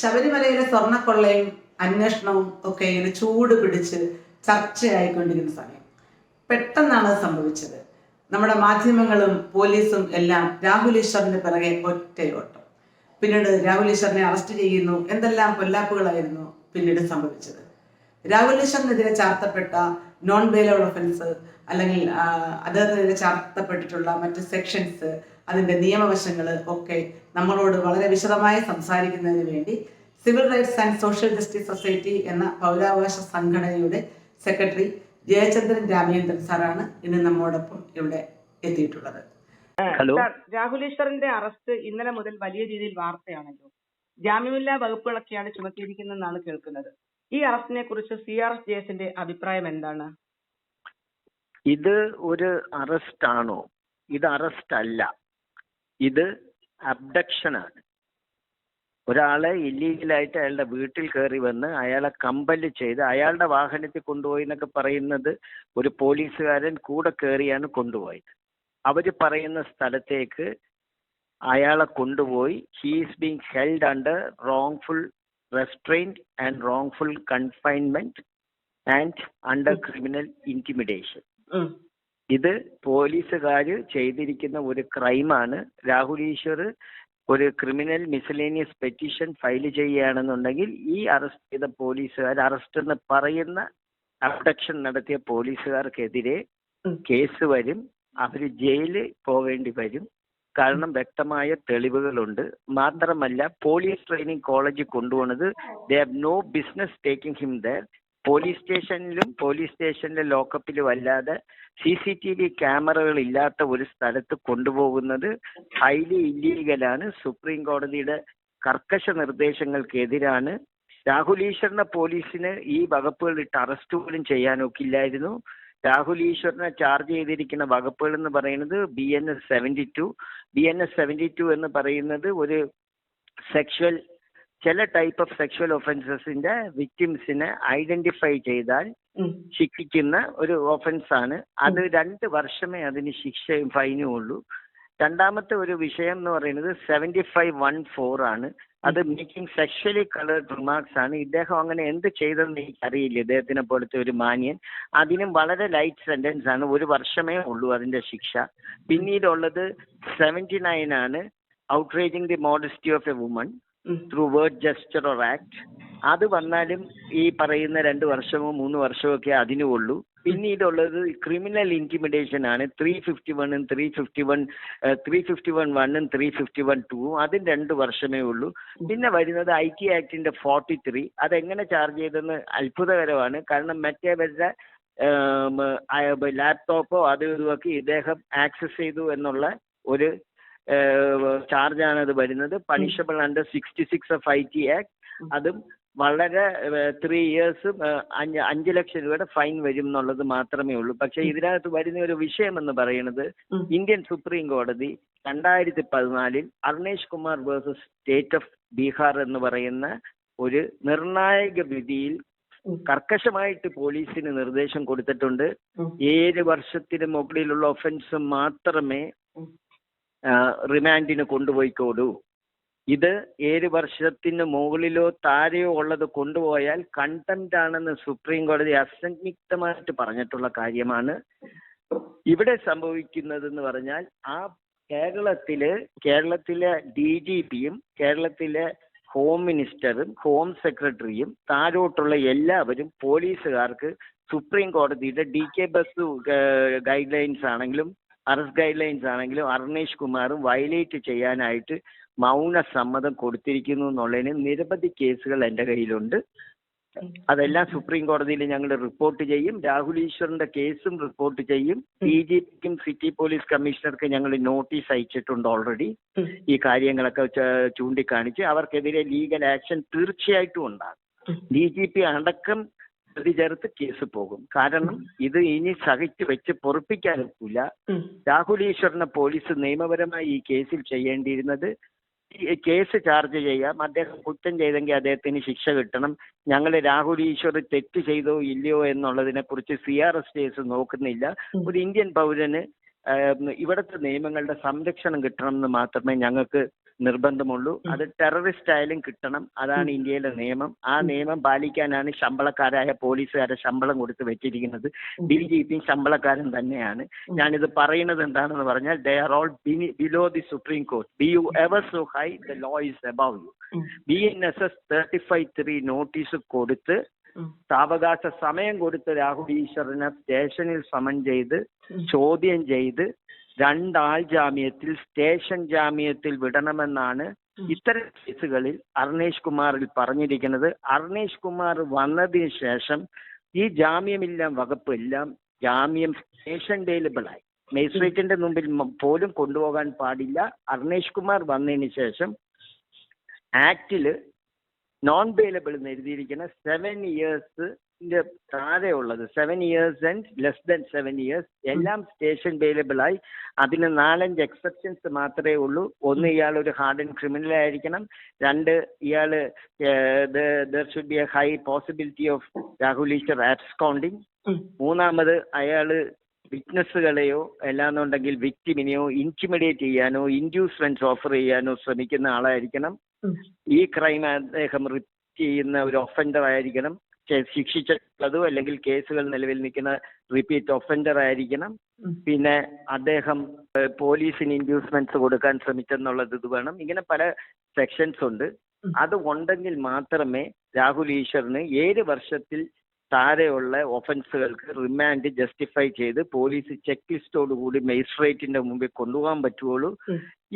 ശബരിമലയിലെ സ്വർണക്കൊള്ളയും അന്വേഷണവും ഒക്കെ ഇങ്ങനെ ചൂട് പിടിച്ച് ചർച്ചയായിക്കൊണ്ടിരിക്കുന്ന സമയം. പെട്ടെന്നാണ് സംഭവിച്ചത്. നമ്മുടെ മാധ്യമങ്ങളും പോലീസും എല്ലാം രാഹുൽ ഈശ്വറിന്റെ പിറകെ ഒറ്റയോട്ടം പിന്നീട് രാഹുൽ ഈശ്വറിനെ അറസ്റ്റ് ചെയ്യുന്നു. എന്തെല്ലാം കൊല്ലാപ്പുകളായിരുന്നു പിന്നീട് സംഭവിച്ചത്. രാഹുൽ ഈശ്വറിനെതിരെ ചാർത്തപ്പെട്ട നോൺ ബെയിലബിൾ ഒഫൻസ് അല്ലെങ്കിൽ അദ്ദേഹത്തിനെതിരെ ചാർത്തപ്പെട്ടിട്ടുള്ള മറ്റ് സെക്ഷൻസ് അതിന്റെ നിയമവശങ്ങൾ ഒക്കെ നമ്മളോട് വളരെ വിശദമായി സംസാരിക്കുന്നതിന് വേണ്ടി civil rights and social justice society എന്ന പൗരാവകാശ സംഘടനയുടെ സെക്രട്ടറി ജയചന്ദ്രൻ രാമചന്ദ്രൻ സാറാണ് ഇന്ന് നമ്മോടൊപ്പം ഇവിടെ എത്തിയിട്ടുള്ളത്. ഹലോ സാർ, രാഹുൽ ഈശ്വറിന്റെ അറസ്റ്റ് ഇന്നലെ മുതൽ വലിയ രീതിയിൽ വാർത്തയാണല്ലോ. ജാമ്യമില്ലാ വകുപ്പുകളൊക്കെയാണ് ചുമത്തിയിരിക്കുന്നതെന്നാണ് കേൾക്കുന്നത്. ഈ അറസ്റ്റിനെ കുറിച്ച് സി ആർ എസ് ജെസിന്റെ അഭിപ്രായം എന്താണ്? ഇത് ഒരു അറസ്റ്റ് ആണോ ഇത് അറസ്റ്റ് അല്ല ഇത് അബ്ഡക്ഷൻ ആണ് ഒരാളെ ഇല്ലീഗലായിട്ട് അയാളുടെ വീട്ടിൽ കയറി വന്ന് അയാളെ കമ്പൽ ചെയ്ത് അയാളുടെ വാഹനത്തിൽ കൊണ്ടുപോയി എന്നൊക്കെ പറയുന്നത് ഒരു പോലീസുകാരൻ കൂടെ കയറിയാണ് കൊണ്ടുപോയത്. അവർ പറയുന്ന സ്ഥലത്തേക്ക് അയാളെ കൊണ്ടുപോയി. He's being held under wrongful restraint and wrongful confinement and under criminal intimidation. ഇത് പോലീസുകാർ ചെയ്തിരിക്കുന്ന ഒരു ക്രൈമാണ് രാഹുൽ ഈശ്വർ ഒരു ക്രിമിനൽ മിസലേനിയസ് പെറ്റീഷൻ ഫയൽ ചെയ്യുകയാണെന്നുണ്ടെങ്കിൽ ഈ അറസ്റ്റ് ചെയ്ത പോലീസുകാർ അറസ്റ്റ് എന്ന് പറയുന്ന അബ്ഡക്ഷൻ നടത്തിയ പോലീസുകാർക്കെതിരെ. കേസ് വരും അവർ ജയിലിൽ പോവേണ്ടി വരും കാരണം വ്യക്തമായ തെളിവുകളുണ്ട്. മാത്രമല്ല പോലീസ് ട്രെയിനിങ് കോളേജിൽ കൊണ്ടുപോകുന്നത് they have no business taking him there police സ്റ്റേഷനിലും പോലീസ് സ്റ്റേഷനിലെ ലോക്കപ്പിലും അല്ലാതെ സി സി ടി വി ക്യാമറകൾ ഇല്ലാത്ത ഒരു സ്ഥലത്ത് കൊണ്ടുപോകുന്നത് ഹൈലി ഇല്ലീഗലാണ് സുപ്രീം കോടതിയുടെ കർക്കശ നിർദ്ദേശങ്ങൾക്കെതിരാണ്. രാഹുൽ ഈശ്വറിനെ പോലീസിന് ഈ വകുപ്പുകളിട്ട് അറസ്റ്റ് പോലും ചെയ്യാനൊക്കില്ലായിരുന്നു. രാഹുൽ ഈശ്വറിനെ ചാർജ് ചെയ്തിരിക്കുന്ന വകുപ്പുകൾ എന്ന് പറയുന്നത് B N S seventy two B N S seventy two എന്ന് പറയുന്നത് ഒരു സെക്ഷൽ ചില ടൈപ്പ് ഓഫ് സെക്ഷൽ ഒഫൻസസിന്റെ വിക്ടിംസിനെ ഐഡന്റിഫൈ ചെയ്താൽ ശിക്ഷിക്കുന്ന ഒരു ഒഫൻസ് ആണ്. അത് രണ്ട് വർഷമേ അതിന് ശിക്ഷയും ഫൈനും ഉള്ളൂ. രണ്ടാമത്തെ ഒരു വിഷയം എന്ന് പറയുന്നത് സെവന്റി ഫൈവ് വൺ ഫോർ ആണ്. അത് മേക്കിംഗ് സെക്ഷലി കളേർഡ് റിമാർക്സ് ആണ്. ഇദ്ദേഹം അങ്ങനെ എന്ത് ചെയ്തെന്ന് എനിക്കറിയില്ല. ഇദ്ദേഹത്തിനെ പോലത്തെ ഒരു മാന്യൻ. അതിനും വളരെ ലൈറ്റ് സെന്റൻസ് ആണ്. ഒരു വർഷമേ ഉള്ളൂ അതിന്റെ ശിക്ഷ. പിന്നീടുള്ളത് സെവന്റി നയൻ ആണ്. Outraging the modesty of a woman. Through word gesture or act അത് വന്നാലും ഈ പറയുന്ന രണ്ട് വർഷമോ മൂന്ന് വർഷമോ ഒക്കെ അതിനു ഉള്ളൂ. പിന്നീടുള്ളത് ക്രിമിനൽ ഇന്റിമിഡേഷൻ ആണ്. ത്രീ ഫിഫ്റ്റി വണ്ണും three fifty one three fifty one വണ്ണും ത്രീ ഫിഫ്റ്റി വൺ ടൂവും അതും രണ്ട് വർഷമേ ഉള്ളൂ. പിന്നെ വരുന്നത് ഐ ടി ആക്ടിന്റെ ഫോർട്ടി ത്രീ അതെങ്ങനെ ചാർജ് ചെയ്തെന്ന് അത്ഭുതകരമാണ്. കാരണം മറ്റേവരുടെ ലാപ്ടോപ്പോ അതും ഇതുമൊക്കെ ഇദ്ദേഹം ആക്സസ് ചെയ്തു എന്നുള്ള ഒരു ചാർജാണ് അത് വരുന്നത്. Punishable under sixty six F I T act അതും വളരെ ത്രീ ഇയേഴ്സ് അഞ്ച് അഞ്ച് ലക്ഷം രൂപയുടെ ഫൈൻ വരും എന്നുള്ളത് മാത്രമേ ഉള്ളൂ. പക്ഷേ ഇതിനകത്ത് വരുന്ന ഒരു വിഷയം എന്ന് പറയുന്നത് ഇന്ത്യൻ സുപ്രീം കോടതി രണ്ടായിരത്തി പതിനാലിൽ Arnesh Kumar versus state of Bihar എന്ന് പറയുന്ന ഒരു നിർണായക വിധിയിൽ കർക്കശമായിട്ട് പോലീസിന് നിർദ്ദേശം കൊടുത്തിട്ടുണ്ട്. ഏഴ് വർഷത്തിന് മുകളിലുള്ള ഒഫൻസ് മാത്രമേ. റിമാൻഡിന് കൊണ്ടുപോയിക്കോളൂ. ഇത് ഏഴ് വർഷത്തിന് മുകളിലോ താഴെയോ ഉള്ളത് കൊണ്ടുപോയാൽ കണ്ടംപ്റ്റ് ആണെന്ന് സുപ്രീം കോടതി അസംയുക്തമായിട്ട് പറഞ്ഞിട്ടുള്ള കാര്യമാണ്. ഇവിടെ സംഭവിക്കുന്നത് എന്ന് പറഞ്ഞാൽ ആ കേരളത്തിൽ കേരളത്തിലെ ഡി ജി പിയും കേരളത്തിലെ ഹോം മിനിസ്റ്ററും ഹോം സെക്രട്ടറിയും താഴോട്ടുള്ള എല്ലാവരും പോലീസുകാർക്ക് സുപ്രീം കോടതിയുടെ D K Basu guidelines ആണെങ്കിലും അറസ്റ്റ് ഗൈഡ് ലൈൻസ് ആണെങ്കിലും അർണേഷ് കുമാർ വയലേറ്റ് ചെയ്യാനായിട്ട് മൗന സമ്മതം കൊടുത്തിരിക്കുന്നു എന്നുള്ളതിന് നിരവധി കേസുകൾ എന്റെ കയ്യിലുണ്ട്. അതെല്ലാം സുപ്രീം കോടതിയിൽ ഞങ്ങൾ റിപ്പോർട്ട് ചെയ്യും. രാഹുൽ ഈശ്വറിന്റെ കേസും റിപ്പോർട്ട് ചെയ്യും. ഡി ജി പിക്കും സിറ്റി പോലീസ് കമ്മീഷണർക്ക് ഞങ്ങൾ നോട്ടീസ് അയച്ചിട്ടുണ്ട് ഓൾറെഡി. ഈ കാര്യങ്ങളൊക്കെ ചൂണ്ടിക്കാണിച്ച് അവർക്കെതിരെ ലീഗൽ ആക്ഷൻ തീർച്ചയായിട്ടും ഉണ്ടാകും. ഡി ജി പി അടക്കം പ്രതി ചേർത്ത് കേസ് പോകും. കാരണം ഇത് ഇനി സഹിച്ച് വെച്ച് പൊറപ്പിക്കാനൊക്കില്ല. രാഹുൽ ഈശ്വറിനെ പോലീസ് നിയമപരമായി ഈ കേസിൽ ചെയ്യേണ്ടിയിരുന്നത് കേസ് ചാർജ് ചെയ്യാം. അദ്ദേഹം കുറ്റം ചെയ്തെങ്കിൽ അദ്ദേഹത്തിന് ശിക്ഷ കിട്ടണം. ഞങ്ങൾ രാഹുൽ ഈശ്വർ തെറ്റ് ചെയ്തോ ഇല്ലയോ എന്നുള്ളതിനെ കുറിച്ച് സി ആർ എസ് കേസ് നോക്കുന്നില്ല. ഒരു ഇന്ത്യൻ പൗരന് ഇവിടുത്തെ നിയമങ്ങളുടെ സംരക്ഷണം കിട്ടണം എന്ന് മാത്രമേ ഞങ്ങൾക്ക് നിർബന്ധമുള്ളൂ. അത് ടെററിസ്റ്റ് ആയാലും കിട്ടണം. അതാണ് ഇന്ത്യയിലെ നിയമം. ആ നിയമം പാലിക്കാനാണ് ശമ്പളക്കാരായ പോലീസുകാരെ ശമ്പളം കൊടുത്ത് വെച്ചിരിക്കുന്നത്. ഡി ജി പിയും ശമ്പളക്കാരൻ തന്നെയാണ്. ഞാനിത് പറയുന്നത് എന്താണെന്ന് പറഞ്ഞാൽ they are all below the supreme court be you ever so high the law is above you B N S S thirty five three notice കൊടുത്ത് സാവകാശ സമയം കൊടുത്ത് രാഹുൽ ഈശ്വറിനെ സ്റ്റേഷനിൽ സമൻ ചെയ്ത് ചോദ്യം ചെയ്ത് രണ്ടാൾ ജാമ്യത്തിൽ സ്റ്റേഷൻ ജാമ്യത്തിൽ വിടണമെന്നാണ് ഇത്തരം കേസുകളിൽ അർണേഷ് കുമാറിൽ പറഞ്ഞിരിക്കുന്നത്. അർണേഷ് കുമാർ വന്നതിന് ശേഷം ഈ ജാമ്യമില്ലാം വകുപ്പ് എല്ലാം ജാമ്യം സ്റ്റേഷൻ ആയി മജിസ്ട്രേറ്റിന്റെ മുമ്പിൽ പോലും കൊണ്ടുപോകാൻ പാടില്ല. അർണേഷ് കുമാർ വന്നതിന് ശേഷം ആക്ടിൽ നോൺ ബെയിലബിൾ എന്ന് എഴുതിയിരിക്കുന്ന സെവൻ ഇയേഴ്സിന്റെ താഴെയുള്ളത് seven years and less than seven years എല്ലാം സ്റ്റേഷൻ ബെയിലബിൾ ആയി. അതിന് നാലഞ്ച് എക്സെപ്ഷൻസ് മാത്രമേ ഉള്ളൂ. ഒന്ന് ഇയാൾ ഒരു ഹാർഡ് ആൻഡ് ക്രിമിനൽ ആയിരിക്കണം. രണ്ട് ഇയാൾ there should be a high possibility of Rahul Eshwar absconding മൂന്നാമത് അയാൾ വിറ്റ്നസ്സുകളെയോ അല്ലാന്നുണ്ടെങ്കിൽ വിക്ടിമിനെയോ ഇന്റിമിഡേറ്റ് ചെയ്യാനോ ഇൻഡ്യൂസ്മെന്റ്സ് ഓഫർ ചെയ്യാനോ ശ്രമിക്കുന്ന ആളായിരിക്കണം. ഈ ക്രൈം അദ്ദേഹം റിപ്പീറ്റ് ചെയ്യുന്ന ഒരു ഒഫൻഡർ ആയിരിക്കണം. ശിക്ഷിച്ചിട്ടുള്ളതോ അല്ലെങ്കിൽ കേസുകൾ നിലവിൽ നിൽക്കുന്ന റിപ്പീറ്റ് ഒഫൻഡർ ആയിരിക്കണം. പിന്നെ അദ്ദേഹം പോലീസിന് ഇൻഡ്യൂസ്മെന്റ്സ് കൊടുക്കാൻ ശ്രമിച്ചെന്നുള്ളത് ഇത് വേണം. ഇങ്ങനെ പല സെക്ഷൻസ് ഉണ്ട്. അത് ഉണ്ടെങ്കിൽ മാത്രമേ രാഹുൽ ഈശ്വറിന് ഏഴ് വർഷത്തിൽ താഴെയുള്ള ഒഫൻസുകൾക്ക് റിമാൻഡ് ജസ്റ്റിഫൈ ചെയ്ത് പോലീസ് ചെക്ക് ലിസ്റ്റോട് കൂടി മജിസ്ട്രേറ്റിന്റെ മുമ്പിൽ കൊണ്ടുപോകാൻ പറ്റുള്ളൂ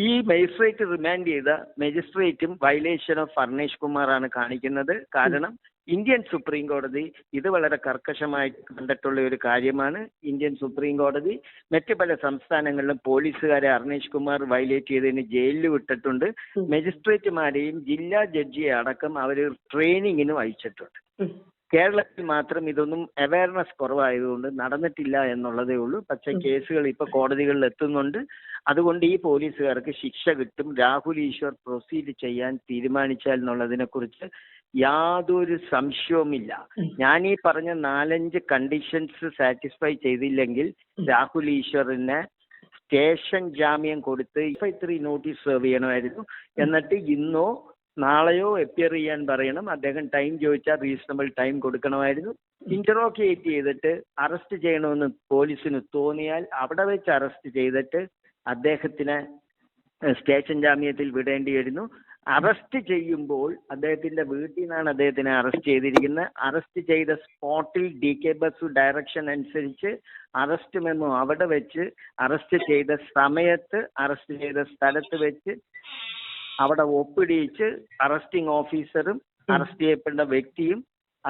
ഈ മജിസ്ട്രേറ്റ് റിമാൻഡ് ചെയ്ത മജിസ്ട്രേറ്റും വയലേഷൻ ഓഫ് ഫർണേഷ് കുമാറാണ് കാണിക്കുന്നത്. കാരണം ഇന്ത്യൻ സുപ്രീം കോടതി ഇത് വളരെ കർക്കശമായി കണ്ടിട്ടുള്ള ഒരു കാര്യമാണ്. ഇന്ത്യൻ സുപ്രീം കോടതി മറ്റ് പല സംസ്ഥാനങ്ങളിലും പോലീസുകാരെ അർണേഷ് കുമാർ വയലേറ്റ് ചെയ്തതിന് ജയിലിൽ വിട്ടിട്ടുണ്ട്. മജിസ്ട്രേറ്റുമാരെയും ജില്ലാ ജഡ്ജിയെ അടക്കം അവർ ട്രെയിനിങ്ങിനും അയച്ചിട്ടുണ്ട് കേരളത്തിൽ മാത്രം ഇതൊന്നും അവയർനെസ് കുറവായതുകൊണ്ട് നടന്നിട്ടില്ല എന്നുള്ളതേ ഉള്ളൂ. പക്ഷെ കേസുകൾ ഇപ്പൊ കോടതികളിൽ എത്തുന്നുണ്ട്. അതുകൊണ്ട് ഈ പോലീസുകാർക്ക് ശിക്ഷ കിട്ടും. രാഹുൽ ഈശ്വർ പ്രൊസീഡ് ചെയ്യാൻ തീരുമാനിച്ചാൽ എന്നുള്ളതിനെ കുറിച്ച് യാതൊരു സംശയവുമില്ല. ഞാൻ ഈ പറഞ്ഞ നാലഞ്ച് കണ്ടീഷൻസ് സാറ്റിസ്ഫൈ ചെയ്തില്ലെങ്കിൽ രാഹുൽ ഈശ്വറിനെ സ്റ്റേഷൻ ജാമ്യം കൊടുത്ത് ഫൈവ് ത്രീ നോട്ടീസ് സെർവ് ചെയ്യണമായിരുന്നു. എന്നിട്ട് ഇന്നോ നാളെയോ അപ്പിയർ ചെയ്യാൻ പറയണം. അദ്ദേഹം ടൈം ചോദിച്ചാൽ റീസണബിൾ ടൈം കൊടുക്കണമായിരുന്നു. ഇന്ററോഗേറ്റ് ചെയ്തിട്ട് അറസ്റ്റ് ചെയ്യണമെന്ന് പോലീസിന് തോന്നിയാൽ അവിടെ വെച്ച് അറസ്റ്റ് ചെയ്തിട്ട് അദ്ദേഹത്തിനെ സ്റ്റേഷൻ ജാമ്യത്തിൽ വിടേണ്ടിയിരുന്നു അറസ്റ്റ് ചെയ്യുമ്പോൾ അദ്ദേഹത്തിന്റെ വീട്ടിൽ നിന്നാണ് അദ്ദേഹത്തിനെ അറസ്റ്റ് ചെയ്തിരിക്കുന്നത്. അറസ്റ്റ് ചെയ്ത സ്പോട്ടിൽ ഡി കെ ബസു ഡയറക്ഷൻ അനുസരിച്ച് അറസ്റ്റ് മെമ്മോ അവിടെ വെച്ച് അറസ്റ്റ് ചെയ്ത സമയത്ത് അറസ്റ്റ് ചെയ്ത സ്ഥലത്ത് വെച്ച് അവിടെ ഒപ്പിടിയിച്ച് അറസ്റ്റിംഗ് ഓഫീസറും അറസ്റ്റ് ചെയ്യപ്പെട്ട വ്യക്തിയും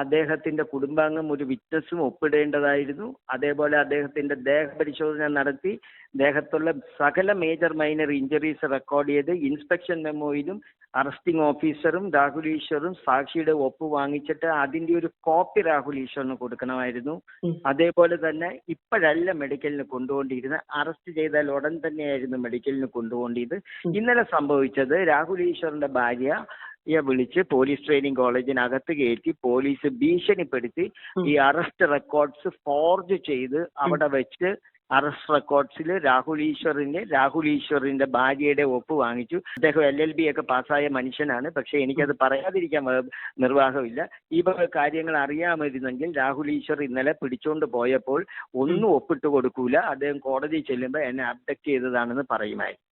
അദ്ദേഹത്തിന്റെ കുടുംബാംഗം ഒരു വിറ്റ്നസ്സും ഒപ്പിടേണ്ടതായിരുന്നു. അതേപോലെ അദ്ദേഹത്തിന്റെ ദേഹപരിശോധന നടത്തി. ദേഹത്തുള്ള സകല മേജർ മൈനർ ഇഞ്ചറീസ് റെക്കോർഡ് ചെയ്ത് ഇൻസ്പെക്ഷൻ മെമ്മോയിലും അറസ്റ്റിംഗ് ഓഫീസറും രാഹുൽ ഈശ്വറും സാക്ഷിയുടെ ഒപ്പ് വാങ്ങിച്ചിട്ട് അതിന്റെ ഒരു കോപ്പി രാഹുൽ ഈശ്വറിന് കൊടുക്കണമായിരുന്നു. അതേപോലെ തന്നെ ഇപ്പോഴല്ല മെഡിക്കലിന് കൊണ്ടുപോണ്ടിരുന്നത് അറസ്റ്റ് ചെയ്താൽ ഉടൻ തന്നെയായിരുന്നു മെഡിക്കലിന് കൊണ്ടുപോകേണ്ടത് ഇന്നലെ സംഭവിച്ചത് രാഹുൽ ഈശ്വറിന്റെ ഭാര്യ യെ വിളിച്ച് പോലീസ് ട്രെയിനിങ് കോളേജിനകത്ത് കയറ്റി പോലീസ് ഭീഷണിപ്പെടുത്തി ഈ അറസ്റ്റ് റെക്കോർഡ്സ് ഫോർജ് ചെയ്ത് അവിടെ വെച്ച് അറസ്റ്റ് റെക്കോർഡ്സിൽ രാഹുൽ ഈശ്വറിന്റെ രാഹുൽ ഈശ്വറിന്റെ ഭാര്യയുടെ ഒപ്പ് വാങ്ങിച്ചു. അദ്ദേഹം എൽ എൽ ബി ഒക്കെ പാസ്സായ മനുഷ്യനാണ്. പക്ഷെ എനിക്കത് പറയാതിരിക്കാൻ നിർവാഹമില്ല. ഈ കാര്യങ്ങൾ അറിയാമായിരുന്നെങ്കിൽ രാഹുൽ ഈശ്വർ ഇന്നലെ പിടിച്ചോണ്ട് പോയപ്പോൾ ഒന്നും ഒപ്പിട്ട് കൊടുക്കൂല. അദ്ദേഹം കോടതി ചെല്ലുമ്പോൾ എന്നെ അബ്ഡക്ട് ചെയ്തതാണെന്ന് പറയുമായിരുന്നു.